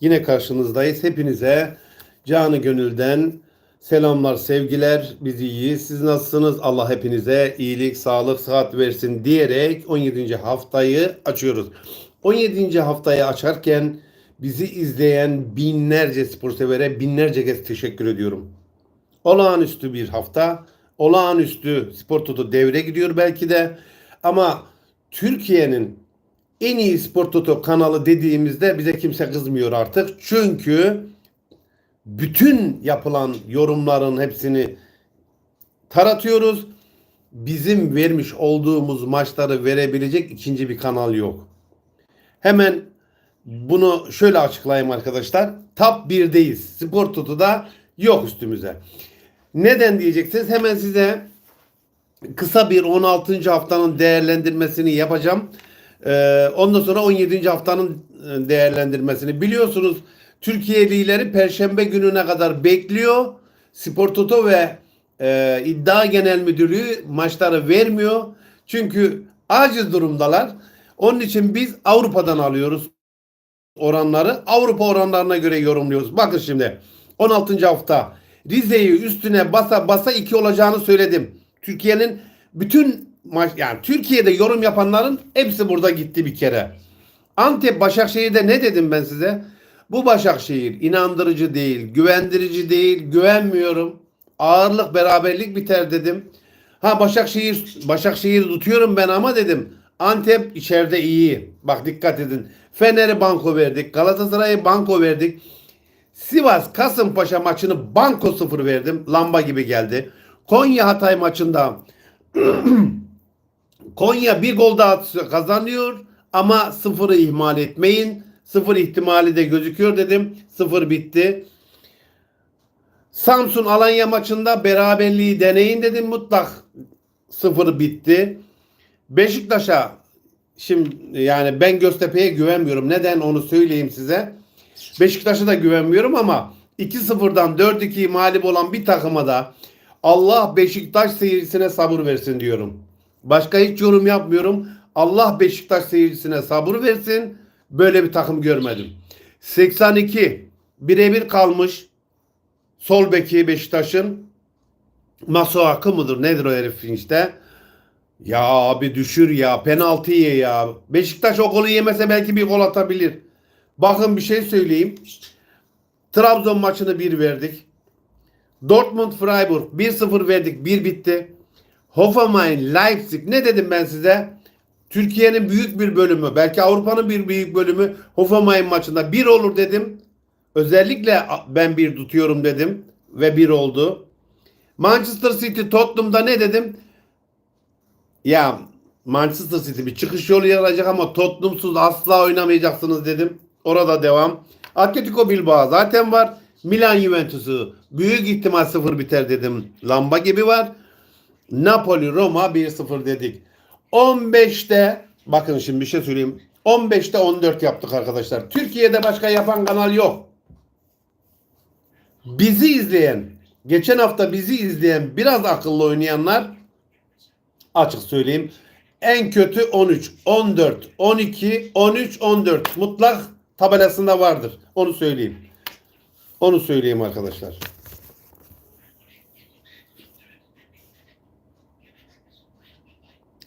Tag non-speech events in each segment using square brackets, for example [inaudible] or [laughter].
Yine karşınızdayız. Hepinize canı gönülden selamlar, sevgiler. Biz iyiyiz. Siz nasılsınız? Allah hepinize iyilik, sağlık, sıhhat versin diyerek 17. haftayı açıyoruz. 17. haftayı açarken bizi izleyen binlerce spor severe binlerce kez teşekkür ediyorum. Olağanüstü bir hafta. Olağanüstü spor toto devre gidiyor belki de. Ama Türkiye'nin en iyi spor toto kanalı dediğimizde bize kimse kızmıyor artık. Çünkü bütün yapılan yorumların hepsini taratıyoruz. Bizim vermiş olduğumuz maçları verebilecek ikinci bir kanal yok. Hemen bunu şöyle açıklayayım arkadaşlar. Top 1'deyiz. Spor Toto'da yok üstümüze. Neden diyeceksiniz? Hemen size kısa bir 16. haftanın değerlendirmesini yapacağım. Ee, ondan sonra 17. haftanın e, değerlendirmesini. Biliyorsunuz Türkiye'lileri Perşembe gününe kadar bekliyor. Spor Toto ve e, İddia Genel Müdürlüğü maçları vermiyor. Çünkü aciz durumdalar. Onun için biz Avrupa'dan alıyoruz oranları. Avrupa oranlarına göre yorumluyoruz. Bakın şimdi 16. hafta Rize'yi üstüne basa basa 2 olacağını söyledim. Türkiye'nin bütün maç yani Türkiye'de yorum yapanların hepsi burada gitti bir kere. Antep Başakşehir'de ne dedim ben size? Bu Başakşehir inandırıcı değil, güvendirici değil, güvenmiyorum. Ağırlık beraberlik biter dedim. Ha Başakşehir Başakşehir tutuyorum ben ama dedim. Antep içeride iyi. Bak dikkat edin. Fener'i banko verdik. Galatasaray'ı banko verdik. Sivas Kasımpaşa maçını banko sıfır verdim. Lamba gibi geldi. Konya Hatay maçında [clears throat] Konya bir gol daha kazanıyor ama sıfırı ihmal etmeyin. Sıfır ihtimali de gözüküyor dedim. Sıfır bitti. Samsun Alanya maçında beraberliği deneyin dedim mutlak. Sıfır bitti. Beşiktaş'a şimdi yani ben Göztepe'ye güvenmiyorum. Neden onu söyleyeyim size. Beşiktaş'a da güvenmiyorum ama 2-0'dan 4-2'yi mağlup olan bir takıma da Allah Beşiktaş seyircisine sabır versin diyorum. Başka hiç yorum yapmıyorum. Allah Beşiktaş seyircisine sabır versin. Böyle bir takım görmedim. 82 birebir kalmış sol beki Beşiktaş'ın Masuakı mıdır nedir o herifin işte. Ya abi düşür ya penaltı ye ya. Beşiktaş o golü yemese belki bir gol atabilir. Bakın bir şey söyleyeyim. Trabzon maçını 1 verdik. Dortmund Freiburg 1-0 verdik. 1 bitti. Hoffenheim Leipzig ne dedim ben size? Türkiye'nin büyük bir bölümü belki Avrupa'nın bir büyük bölümü Hoffenheim maçında 1 olur dedim. Özellikle ben bir tutuyorum dedim ve bir oldu. Manchester City Tottenham'da ne dedim? Ya Manchester City bir çıkış yolu yaratacak ama Tottenham'suz asla oynamayacaksınız dedim. Orada devam. Atletico Bilbao zaten var. Milan Juventus'u büyük ihtimal sıfır biter dedim. Lamba gibi var. Napoli Roma 1-0 dedik. 15'te bakın şimdi bir şey söyleyeyim. 15'te 14 yaptık arkadaşlar. Türkiye'de başka yapan kanal yok. Bizi izleyen, geçen hafta bizi izleyen biraz akıllı oynayanlar açık söyleyeyim. En kötü 13, 14, 12, 13, 14 mutlak tabelasında vardır. Onu söyleyeyim. Onu söyleyeyim arkadaşlar.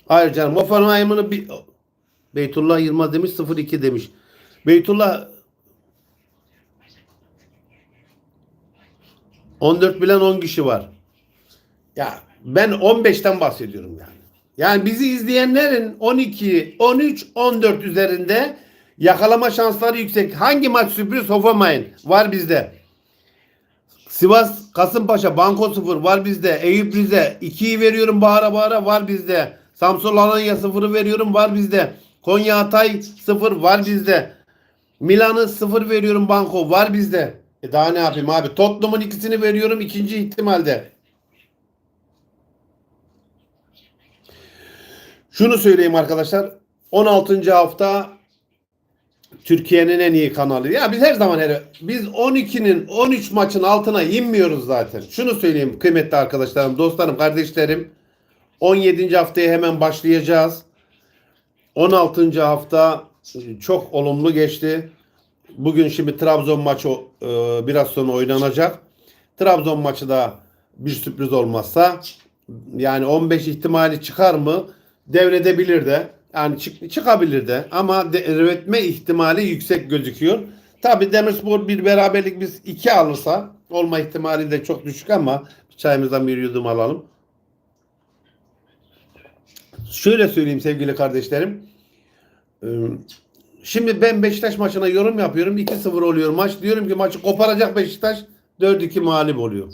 Hayır canım. Bir Beytullah Yılmaz demiş 02 demiş. Beytullah 14 bilen 10 kişi var. Ya ben 15'ten bahsediyorum yani. Yani bizi izleyenlerin 12, 13, 14 üzerinde yakalama şansları yüksek. Hangi maç sürpriz Hoffenheim var bizde. Sivas Kasımpaşa Banko 0 var bizde. Eyüp Rize 2'yi veriyorum bağıra bağıra var bizde. Samsun Alanya 0'ı veriyorum var bizde. Konya Hatay 0 var bizde. Milan'ı 0 veriyorum Banko var bizde. E daha ne yapayım abi? Tottenham'ın ikisini veriyorum ikinci ihtimalde. Şunu söyleyeyim arkadaşlar. 16. hafta Türkiye'nin en iyi kanalı. Ya biz her zaman her biz 12'nin 13 maçın altına inmiyoruz zaten. Şunu söyleyeyim kıymetli arkadaşlarım, dostlarım, kardeşlerim. 17. haftaya hemen başlayacağız. 16. hafta çok olumlu geçti. bugün şimdi Trabzon maçı e, biraz sonra oynanacak. Trabzon maçı da bir sürpriz olmazsa yani 15 ihtimali çıkar mı? Devredebilir de. Yani çık, çıkabilir de ama devretme ihtimali yüksek gözüküyor. Tabi Demirspor bir beraberlik biz iki alırsa olma ihtimali de çok düşük ama çayımızdan bir yudum alalım. Şöyle söyleyeyim sevgili kardeşlerim. Ee, Şimdi ben Beşiktaş maçına yorum yapıyorum. 2-0 oluyor maç. Diyorum ki maçı koparacak Beşiktaş. 4-2 mağlup oluyor.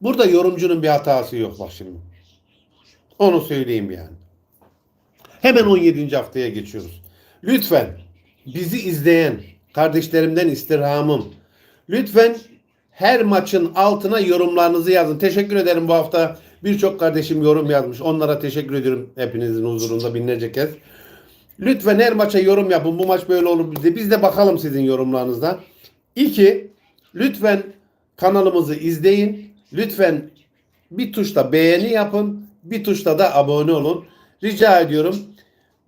Burada yorumcunun bir hatası yok bak şimdi. Onu söyleyeyim yani. Hemen 17. haftaya geçiyoruz. Lütfen bizi izleyen kardeşlerimden istirhamım. Lütfen her maçın altına yorumlarınızı yazın. Teşekkür ederim bu hafta. Birçok kardeşim yorum yazmış. Onlara teşekkür ediyorum hepinizin huzurunda binlerce kez. Lütfen her maça yorum yapın. Bu maç böyle olur bizde. Biz de bakalım sizin yorumlarınızda. İki, lütfen kanalımızı izleyin. Lütfen bir tuşla beğeni yapın. Bir tuşla da abone olun. Rica ediyorum.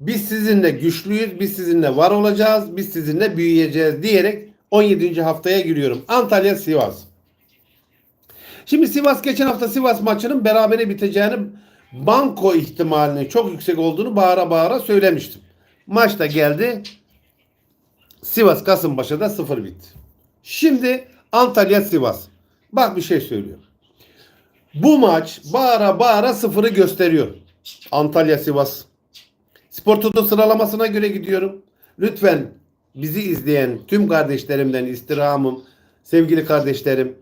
Biz sizinle güçlüyüz. Biz sizinle var olacağız. Biz sizinle büyüyeceğiz diyerek 17. haftaya giriyorum. Antalya Sivas. Şimdi Sivas geçen hafta Sivas maçının berabere biteceğini banko ihtimalinin çok yüksek olduğunu bağıra bağıra söylemiştim. Maç da geldi. Sivas Kasımpaşa'da 0 bitti. Şimdi Antalya Sivas. Bak bir şey söylüyor. Bu maç bağıra bağıra sıfırı gösteriyor. Antalya Sivas. Spor Toto sıralamasına göre gidiyorum. Lütfen bizi izleyen tüm kardeşlerimden istirhamım, sevgili kardeşlerim,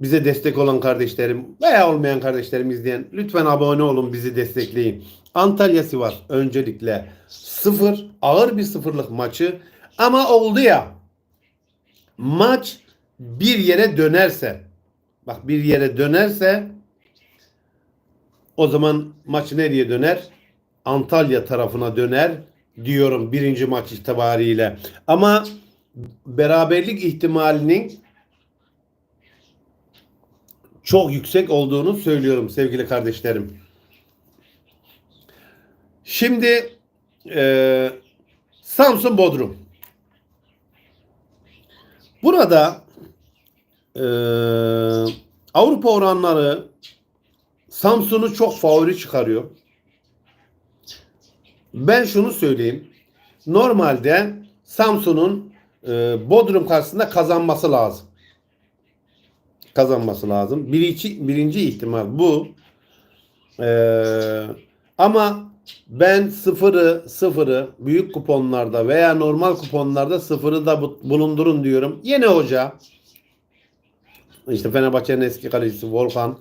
bize destek olan kardeşlerim veya olmayan kardeşlerim izleyen lütfen abone olun bizi destekleyin. Antalya Sivas öncelikle sıfır ağır bir sıfırlık maçı ama oldu ya maç bir yere dönerse bak bir yere dönerse o zaman maç nereye döner? Antalya tarafına döner diyorum birinci maç itibariyle. Ama beraberlik ihtimalinin çok yüksek olduğunu söylüyorum sevgili kardeşlerim. Şimdi e, Samsun Bodrum. Burada e, Avrupa oranları Samsun'u çok favori çıkarıyor. Ben şunu söyleyeyim. Normalde Samsun'un e, Bodrum karşısında kazanması lazım kazanması lazım. Birinci, birinci ihtimal bu. Ee, ama ben sıfırı sıfırı büyük kuponlarda veya normal kuponlarda sıfırı da bu- bulundurun diyorum. Yine hoca işte Fenerbahçe'nin eski kalecisi Volkan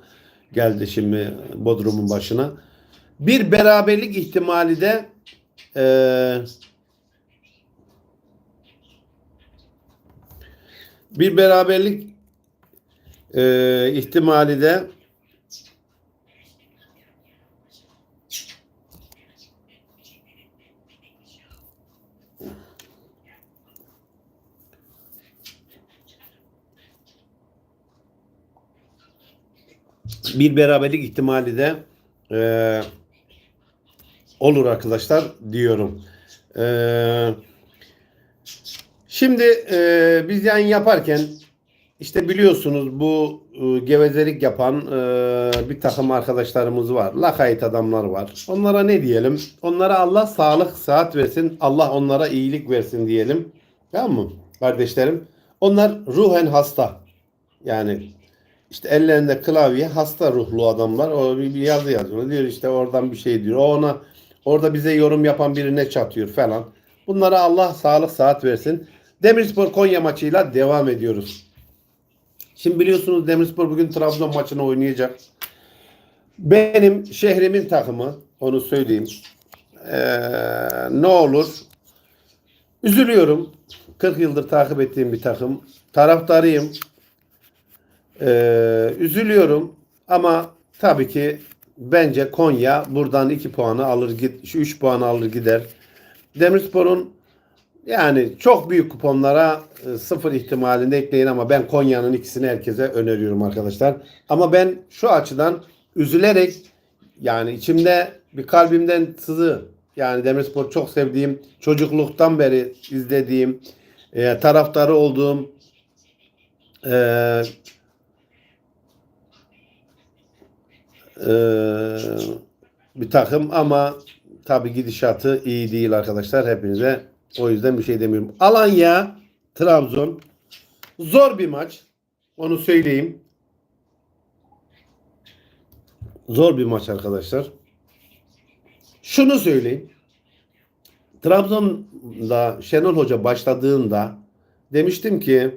geldi şimdi Bodrum'un başına. Bir beraberlik ihtimali de eee bir beraberlik e, ihtimali de bir beraberlik ihtimali de e, olur arkadaşlar diyorum. E, şimdi e, biz yayın yaparken işte biliyorsunuz bu e, gevezelik yapan e, bir takım arkadaşlarımız var. Lakayt adamlar var. Onlara ne diyelim? Onlara Allah sağlık, sıhhat versin. Allah onlara iyilik versin diyelim. Tamam mı kardeşlerim? Onlar ruhen hasta. Yani işte ellerinde klavye hasta ruhlu adamlar. O bir yazı yazıyor. Diyor işte oradan bir şey diyor. O ona orada bize yorum yapan birine çatıyor falan. Bunlara Allah sağlık, sıhhat versin. Demirspor Konya maçıyla devam ediyoruz. Şimdi biliyorsunuz Demirspor bugün Trabzon maçını oynayacak. Benim şehrimin takımı onu söyleyeyim. Ee, ne olur üzülüyorum. 40 yıldır takip ettiğim bir takım. Taraftarıyım. Ee, üzülüyorum ama tabii ki bence Konya buradan 2 puanı alır git, şu 3 puanı alır gider. Demirspor'un yani çok büyük kuponlara e, sıfır ihtimalinde ekleyin ama ben Konya'nın ikisini herkese öneriyorum arkadaşlar. Ama ben şu açıdan üzülerek yani içimde bir kalbimden sızı yani Demirspor çok sevdiğim çocukluktan beri izlediğim e, taraftarı olduğum e, e, bir takım ama tabii gidişatı iyi değil arkadaşlar hepinize. O yüzden bir şey demiyorum. Alanya, Trabzon zor bir maç. Onu söyleyeyim. Zor bir maç arkadaşlar. Şunu söyleyeyim. Trabzon'da Şenol Hoca başladığında demiştim ki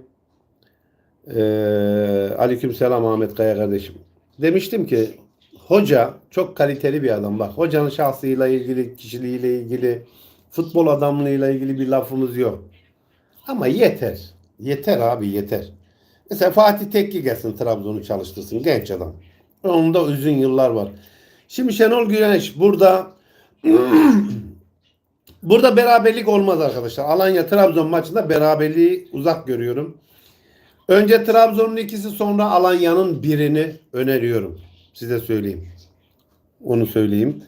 eee aleykümselam Ahmet Kaya kardeşim. Demiştim ki hoca çok kaliteli bir adam. Bak hocanın şahsıyla ilgili, kişiliğiyle ilgili, futbol adamlığıyla ilgili bir lafımız yok. Ama yeter. Yeter abi yeter. Mesela Fatih Tekki gelsin Trabzon'u çalıştırsın. Genç adam. Onun da uzun yıllar var. Şimdi Şenol Güneş burada [clears throat] burada beraberlik olmaz arkadaşlar. Alanya Trabzon maçında beraberliği uzak görüyorum. Önce Trabzon'un ikisi sonra Alanya'nın birini öneriyorum. Size söyleyeyim. Onu söyleyeyim.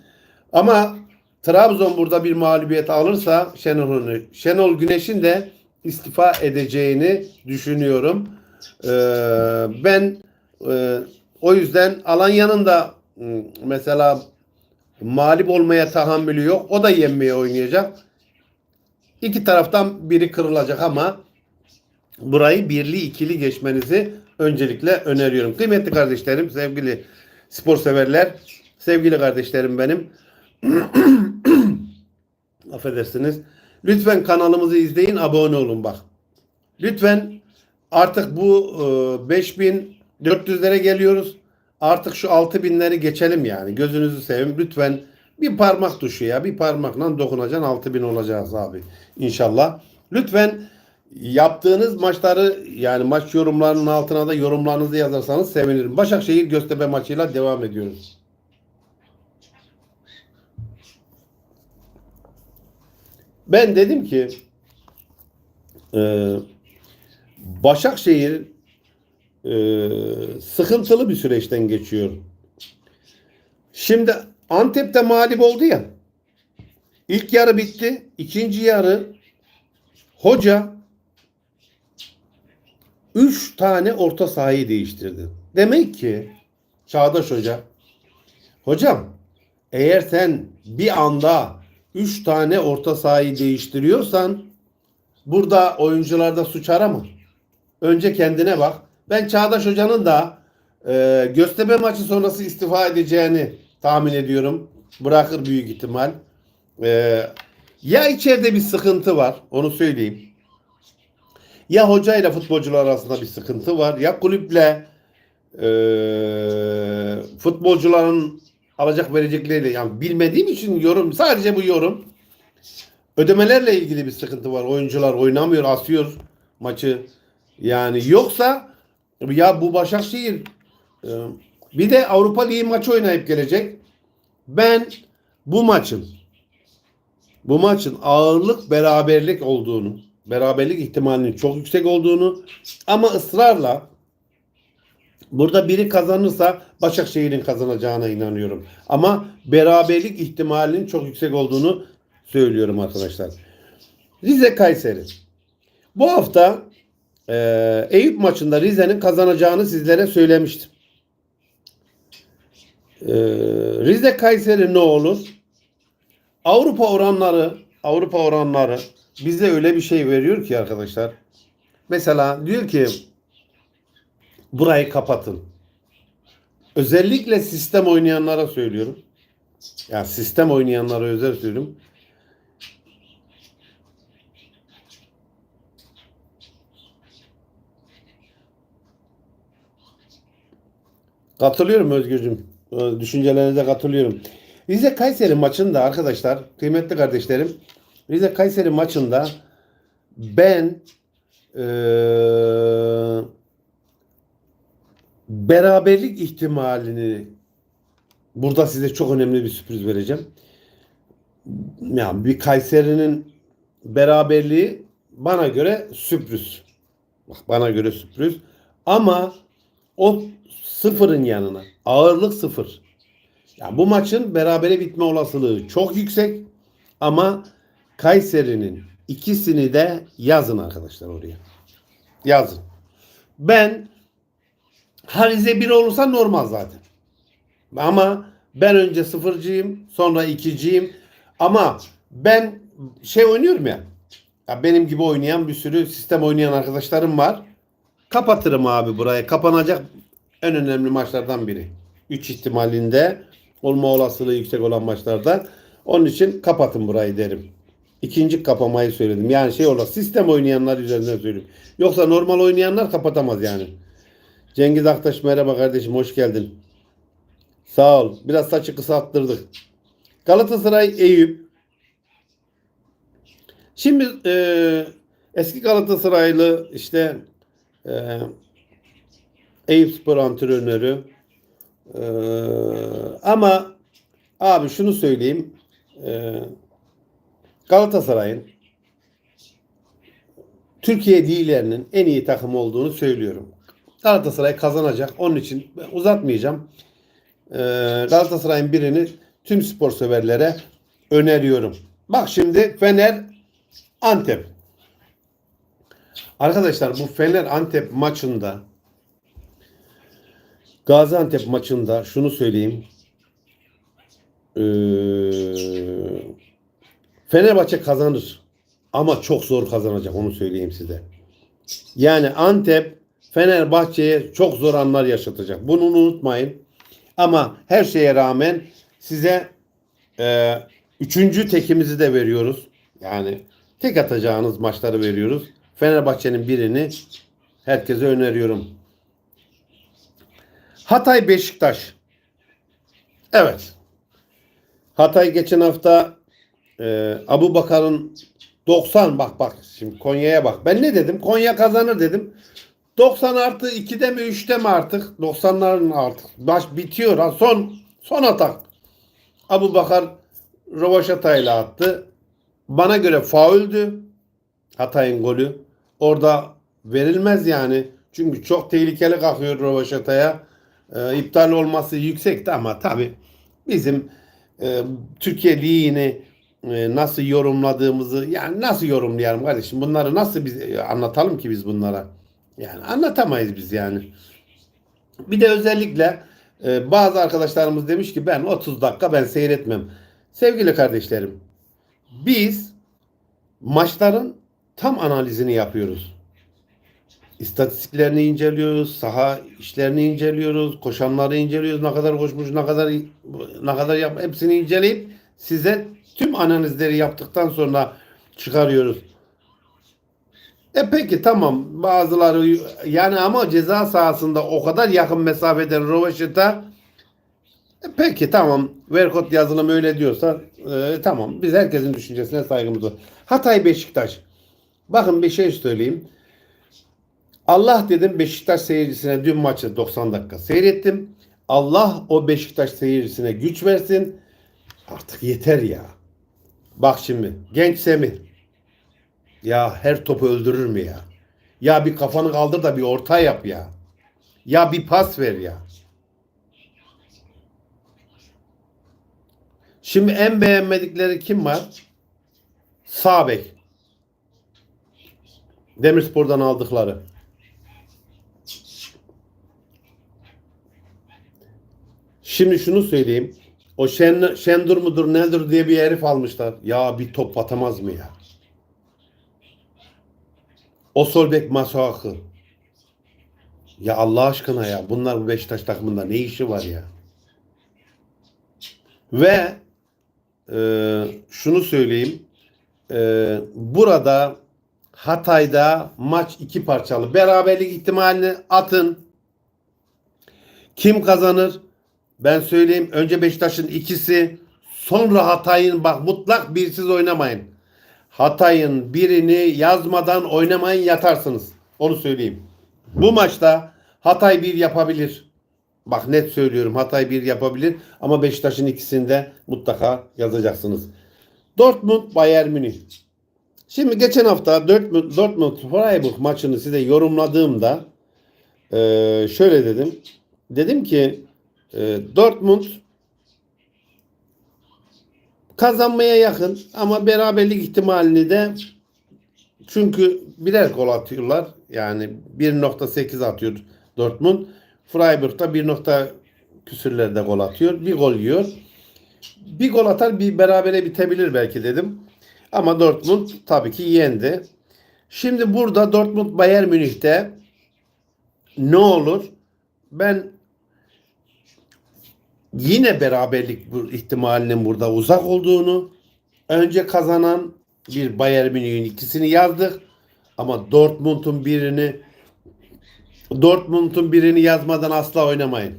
Ama Trabzon burada bir mağlubiyet alırsa Şenol, Şenol Güneş'in de istifa edeceğini düşünüyorum. Ee, ben e, o yüzden Alanya'nın da mesela mağlup olmaya tahammülü yok. O da yenmeye oynayacak. İki taraftan biri kırılacak ama burayı birli ikili geçmenizi öncelikle öneriyorum. Kıymetli kardeşlerim, sevgili spor severler, sevgili kardeşlerim benim. [coughs] Affedersiniz. Lütfen kanalımızı izleyin, abone olun bak. Lütfen artık bu e, 5400'lere geliyoruz. Artık şu 6000'leri geçelim yani. Gözünüzü seveyim. Lütfen bir parmak tuşu ya. Bir parmakla dokunacaksın 6000 olacağız abi. İnşallah. Lütfen yaptığınız maçları yani maç yorumlarının altına da yorumlarınızı yazarsanız sevinirim. Başakşehir Göztepe maçıyla devam ediyoruz. Ben dedim ki e, Başakşehir e, sıkıntılı bir süreçten geçiyor. Şimdi Antep'te mağlup oldu ya. İlk yarı bitti. İkinci yarı hoca 3 tane orta sahayı değiştirdi. Demek ki Çağdaş Hoca hocam eğer sen bir anda 3 tane orta sahayı değiştiriyorsan burada oyuncularda suç arama. Önce kendine bak. Ben Çağdaş Hoca'nın da e, Göztepe maçı sonrası istifa edeceğini tahmin ediyorum. Bırakır büyük ihtimal. E, ya içeride bir sıkıntı var. Onu söyleyeyim. Ya hoca ile futbolcular arasında bir sıkıntı var. Ya kulüple e, futbolcuların alacak verecekleriyle yani bilmediğim için yorum sadece bu yorum. Ödemelerle ilgili bir sıkıntı var. Oyuncular oynamıyor, asıyor maçı. Yani yoksa ya bu Başakşehir e, bir de Avrupa Ligi maçı oynayıp gelecek. Ben bu maçın bu maçın ağırlık beraberlik olduğunu, beraberlik ihtimalinin çok yüksek olduğunu ama ısrarla burada biri kazanırsa Başakşehir'in kazanacağına inanıyorum. Ama beraberlik ihtimalinin çok yüksek olduğunu söylüyorum arkadaşlar. Rize Kayseri. Bu hafta e, Eyüp maçında Rize'nin kazanacağını sizlere söylemiştim. E, Rize Kayseri ne olur? Avrupa oranları Avrupa oranları bize öyle bir şey veriyor ki arkadaşlar. Mesela diyor ki burayı kapatın. Özellikle sistem oynayanlara söylüyorum. Yani sistem oynayanlara özel söylüyorum. Katılıyorum Özgürcüm. Ee, Düşüncelerinize katılıyorum. Rize Kayseri maçında arkadaşlar, kıymetli kardeşlerim, Rize Kayseri maçında ben eee, beraberlik ihtimalini burada size çok önemli bir sürpriz vereceğim. Yani bir Kayseri'nin beraberliği bana göre sürpriz. Bak bana göre sürpriz. Ama o sıfırın yanına ağırlık sıfır. Yani bu maçın berabere bitme olasılığı çok yüksek ama Kayseri'nin ikisini de yazın arkadaşlar oraya. Yazın. Ben Harize 1 olursa normal zaten. Ama ben önce sıfırcıyım, sonra ikiciyim. Ama ben şey oynuyorum ya. ya benim gibi oynayan bir sürü sistem oynayan arkadaşlarım var. Kapatırım abi burayı. Kapanacak en önemli maçlardan biri. 3 ihtimalinde olma olasılığı yüksek olan maçlarda. Onun için kapatın burayı derim. İkinci kapamayı söyledim. Yani şey olur sistem oynayanlar üzerinden söyleyeyim. Yoksa normal oynayanlar kapatamaz yani. Cengiz Aktaş merhaba kardeşim hoş geldin. Sağ ol. Biraz saçı kısalttırdık. Galatasaray Eyüp. Şimdi e, eski Galatasaraylı işte e, Eyüp Spor antrenörü e, ama abi şunu söyleyeyim e, Galatasaray'ın Türkiye ligilerinin en iyi takım olduğunu söylüyorum. Galatasaray kazanacak. Onun için uzatmayacağım. Ee, Galatasaray'ın birini tüm spor severlere öneriyorum. Bak şimdi Fener Antep. Arkadaşlar bu Fener Antep maçında Gaziantep maçında şunu söyleyeyim. Ee, Fenerbahçe kazanır. Ama çok zor kazanacak onu söyleyeyim size. Yani Antep Fenerbahçe'ye çok zor anlar yaşatacak. Bunu unutmayın. Ama her şeye rağmen size e, üçüncü tekimizi de veriyoruz. Yani tek atacağınız maçları veriyoruz. Fenerbahçe'nin birini herkese öneriyorum. Hatay Beşiktaş. Evet. Hatay geçen hafta e, Abu Bakar'ın 90 bak bak şimdi Konya'ya bak. Ben ne dedim? Konya kazanır dedim. 90 artı 2'de mi 3'te mi artık? 90'ların artık. Baş bitiyor ha. Son son atak. Abu Bakar Rovaşata'yla attı. Bana göre fauldü. Hatay'ın golü. Orada verilmez yani. Çünkü çok tehlikeli kalkıyor Rovaşata'ya. Ee, iptal olması yüksekti ama tabi bizim e, Türkiye Ligi'ni e, nasıl yorumladığımızı yani nasıl yorumlayalım kardeşim bunları nasıl biz e, anlatalım ki biz bunlara yani anlatamayız biz yani. Bir de özellikle e, bazı arkadaşlarımız demiş ki ben 30 dakika ben seyretmem. Sevgili kardeşlerim biz maçların tam analizini yapıyoruz. İstatistiklerini inceliyoruz, saha işlerini inceliyoruz, koşanları inceliyoruz, ne kadar koşmuş, ne kadar ne kadar yap, hepsini inceleyip size tüm analizleri yaptıktan sonra çıkarıyoruz. E peki tamam bazıları yani ama ceza sahasında o kadar yakın mesafeden Rovaşita e peki tamam Verkot yazılım öyle diyorsa e, tamam biz herkesin düşüncesine saygımız var. Hatay Beşiktaş. Bakın bir şey söyleyeyim. Allah dedim Beşiktaş seyircisine dün maçı 90 dakika seyrettim. Allah o Beşiktaş seyircisine güç versin. Artık yeter ya. Bak şimdi genç Semih. Ya her topu öldürür mü ya? Ya bir kafanı kaldır da bir orta yap ya. Ya bir pas ver ya. Şimdi en beğenmedikleri kim var? Sağ bek. Demirspor'dan aldıkları. Şimdi şunu söyleyeyim. O Şen, Şendur mudur nedir diye bir herif almışlar. Ya bir top atamaz mı ya? O Solbek Masuakı. Ya Allah aşkına ya. Bunlar bu Beşiktaş takımında ne işi var ya? Ve e, şunu söyleyeyim. E, burada Hatay'da maç iki parçalı. Beraberlik ihtimalini atın. Kim kazanır? Ben söyleyeyim önce Beşiktaş'ın ikisi sonra Hatay'ın bak mutlak birsiz oynamayın. Hatay'ın birini yazmadan oynamayın yatarsınız. Onu söyleyeyim. Bu maçta Hatay bir yapabilir. Bak net söylüyorum Hatay bir yapabilir ama Beşiktaş'ın ikisinde mutlaka yazacaksınız. Dortmund Bayern Münih. Şimdi geçen hafta Dortmund, Dortmund Freiburg maçını size yorumladığımda e, şöyle dedim. Dedim ki e, Dortmund kazanmaya yakın ama beraberlik ihtimalini de Çünkü birer gol atıyorlar. Yani 1.8 atıyor Dortmund. Freiburg'da 1. nokta küsürlerde gol atıyor. Bir gol yiyor. Bir gol atar bir berabere bitebilir belki dedim. Ama Dortmund tabii ki yendi. Şimdi burada Dortmund Bayern Münih'te ne olur? Ben yine beraberlik ihtimalinin burada uzak olduğunu önce kazanan bir Bayern Münih'in ikisini yazdık ama Dortmund'un birini Dortmund'un birini yazmadan asla oynamayın.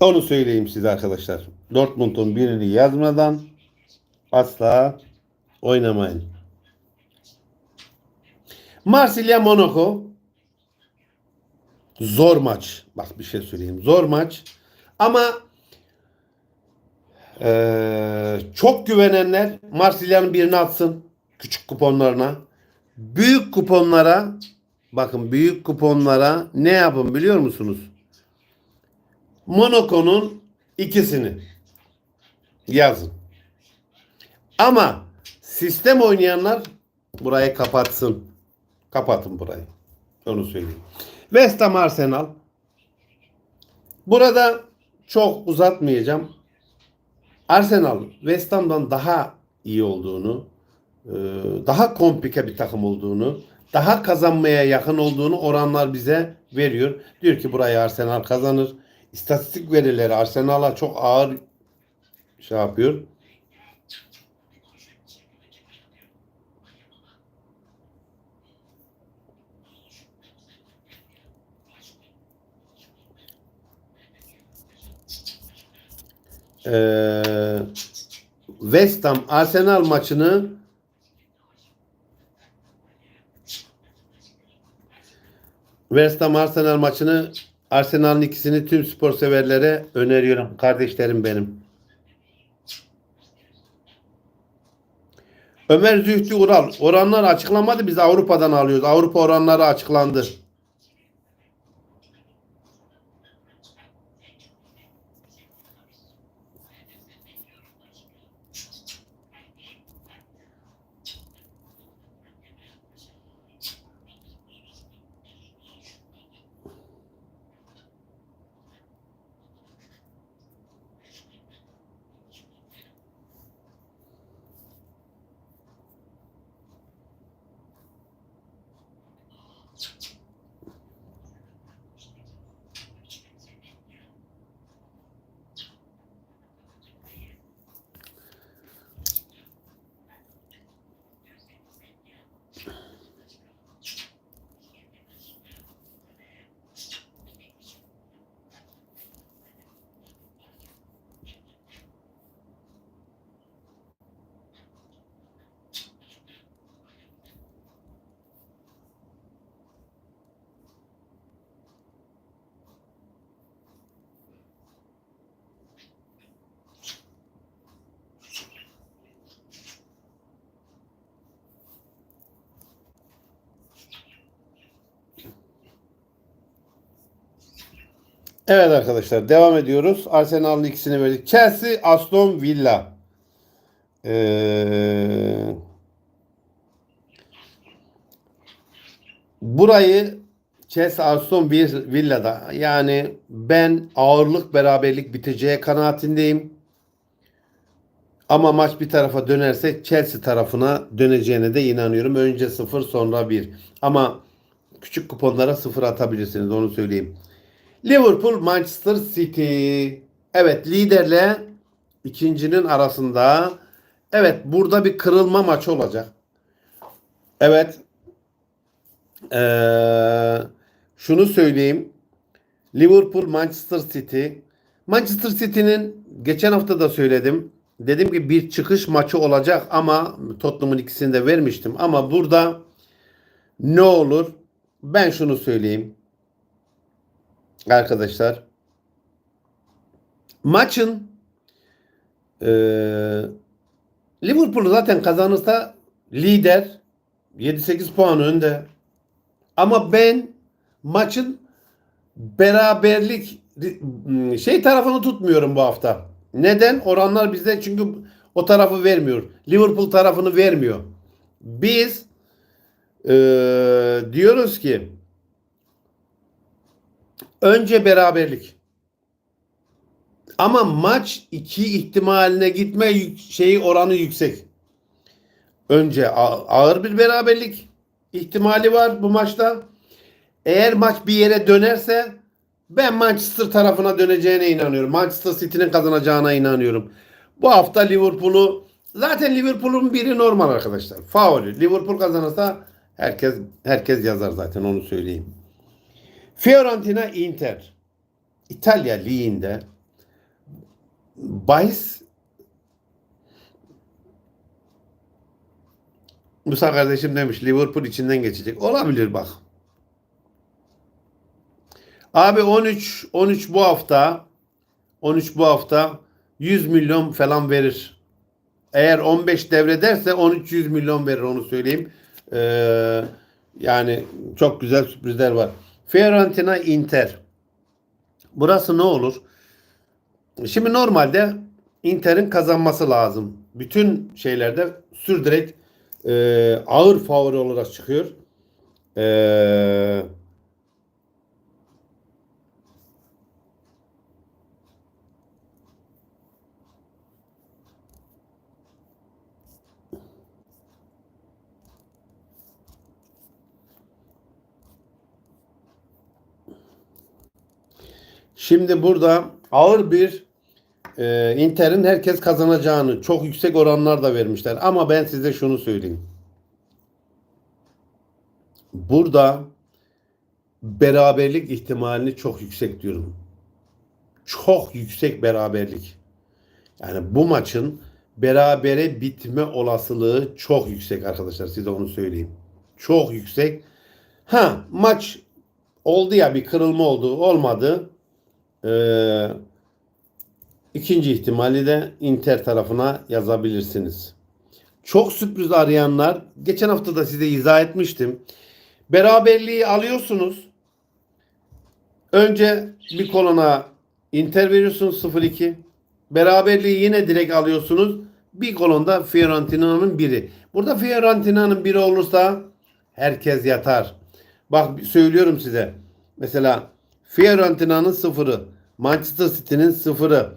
Onu söyleyeyim size arkadaşlar. Dortmund'un birini yazmadan asla oynamayın. Marsilya Monaco zor maç. Bak bir şey söyleyeyim. Zor maç. Ama eee, çok güvenenler Marsilya'nın birini atsın. Küçük kuponlarına. Büyük kuponlara bakın büyük kuponlara ne yapın biliyor musunuz? Monaco'nun ikisini yazın. Ama sistem oynayanlar burayı kapatsın. Kapatın burayı. Onu söyleyeyim. West Ham Arsenal. Burada çok uzatmayacağım. Arsenal West Ham'dan daha iyi olduğunu, e, daha komplike bir takım olduğunu, daha kazanmaya yakın olduğunu oranlar bize veriyor. Diyor ki burayı Arsenal kazanır. İstatistik verileri Arsenal'a çok ağır şey yapıyor. Ee, West Ham Arsenal maçını West Ham Arsenal maçını Arsenal'ın ikisini tüm spor severlere öneriyorum. Kardeşlerim benim. Ömer Zühtü Ural. Oranlar açıklanmadı. Biz Avrupa'dan alıyoruz. Avrupa oranları açıklandı. Evet arkadaşlar devam ediyoruz. Arsenal'ın ikisini verdik. Chelsea, Aston Villa. Ee, burayı Chelsea, Aston Villa'da yani ben ağırlık beraberlik biteceği kanaatindeyim. Ama maç bir tarafa dönerse Chelsea tarafına döneceğine de inanıyorum. Önce 0 sonra 1. Ama küçük kuponlara 0 atabilirsiniz onu söyleyeyim. Liverpool Manchester City. Evet liderle ikincinin arasında. Evet burada bir kırılma maçı olacak. Evet. Ee, şunu söyleyeyim. Liverpool Manchester City. Manchester City'nin geçen hafta da söyledim. Dedim ki bir çıkış maçı olacak ama Tottenham'ın ikisini de vermiştim. Ama burada ne olur? Ben şunu söyleyeyim arkadaşlar maçın e, Liverpool zaten kazanırsa lider 7-8 puan önde. Ama ben maçın beraberlik şey tarafını tutmuyorum bu hafta. Neden? Oranlar bizde çünkü o tarafı vermiyor. Liverpool tarafını vermiyor. Biz Ee, diyoruz ki önce beraberlik. Ama maç iki ihtimaline gitme şeyi oranı yüksek. Önce ağır bir beraberlik ihtimali var bu maçta. Eğer maç bir yere dönerse ben Manchester tarafına döneceğine inanıyorum. Manchester City'nin kazanacağına inanıyorum. Bu hafta Liverpool'u zaten Liverpool'un biri normal arkadaşlar. Favori. Liverpool kazanırsa herkes herkes yazar zaten onu söyleyeyim. Fiorentina Inter. İtalya Ligi'nde bahis Musa kardeşim demiş Liverpool içinden geçecek. Olabilir bak. Abi 13 13 bu hafta 13 bu hafta 100 milyon falan verir. Eğer 15 devrederse 13 100 milyon verir onu söyleyeyim. Ee, yani çok güzel sürprizler var. Fiorentina Inter. Burası ne olur? Şimdi normalde Inter'in kazanması lazım. Bütün şeylerde sürdürek e, ağır favori olarak çıkıyor. Eee Şimdi burada ağır bir e, Inter'in herkes kazanacağını çok yüksek oranlar da vermişler. Ama ben size şunu söyleyeyim. Burada beraberlik ihtimalini çok yüksek diyorum. Çok yüksek beraberlik. Yani bu maçın berabere bitme olasılığı çok yüksek arkadaşlar. Size onu söyleyeyim. Çok yüksek. Ha maç oldu ya bir kırılma oldu. Olmadı. Ee, ikinci ihtimali de Inter tarafına yazabilirsiniz. Çok sürpriz arayanlar, geçen hafta da size izah etmiştim. Beraberliği alıyorsunuz. Önce bir kolona Inter veriyorsunuz 0-2. Beraberliği yine direkt alıyorsunuz. Bir kolonda Fiorentina'nın biri. Burada Fiorentina'nın biri olursa herkes yatar. Bak söylüyorum size. Mesela Fiorentina'nın sıfırı. Manchester City'nin sıfırı.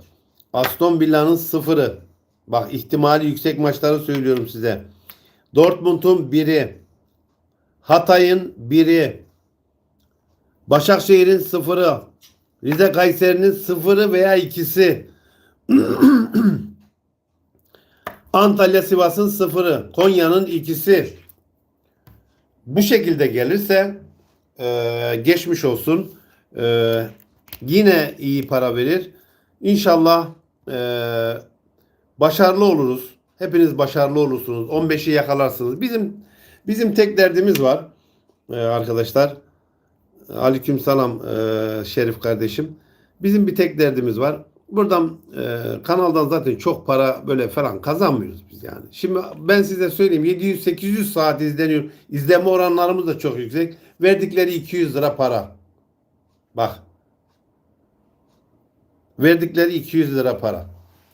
Aston Villa'nın sıfırı. Bak ihtimali yüksek maçları söylüyorum size. Dortmund'un biri. Hatay'ın biri. Başakşehir'in sıfırı. Rize Kayseri'nin sıfırı veya ikisi. [clears throat] Antalya Sivas'ın sıfırı. Konya'nın ikisi. Bu şekilde gelirse e, geçmiş olsun. E, yine iyi para verir. İnşallah e, başarılı oluruz. Hepiniz başarılı olursunuz. 15'i yakalarsınız. Bizim bizim tek derdimiz var e, arkadaşlar. Aleyküm selam e, Şerif kardeşim. Bizim bir tek derdimiz var. Buradan e, kanaldan zaten çok para böyle falan kazanmıyoruz biz yani. Şimdi ben size söyleyeyim 700-800 saat izleniyor. İzleme oranlarımız da çok yüksek. Verdikleri 200 lira para. Bak. Verdikleri 200 lira para.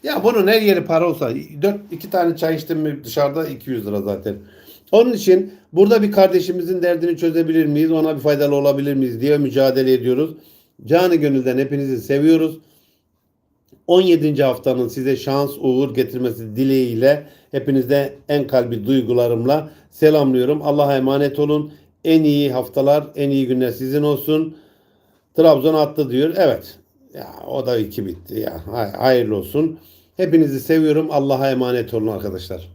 Ya bunun her yeri para olsa 4 iki tane çay içtim mi dışarıda 200 lira zaten. Onun için burada bir kardeşimizin derdini çözebilir miyiz? Ona bir faydalı olabilir miyiz diye mücadele ediyoruz. Canı gönülden hepinizi seviyoruz. 17. haftanın size şans, uğur getirmesi dileğiyle hepinizde en kalbi duygularımla selamlıyorum. Allah'a emanet olun. En iyi haftalar, en iyi günler sizin olsun. Trabzon attı diyor. Evet. Ya o da iki bitti ya. Hay- Hayırlı olsun. Hepinizi seviyorum. Allah'a emanet olun arkadaşlar.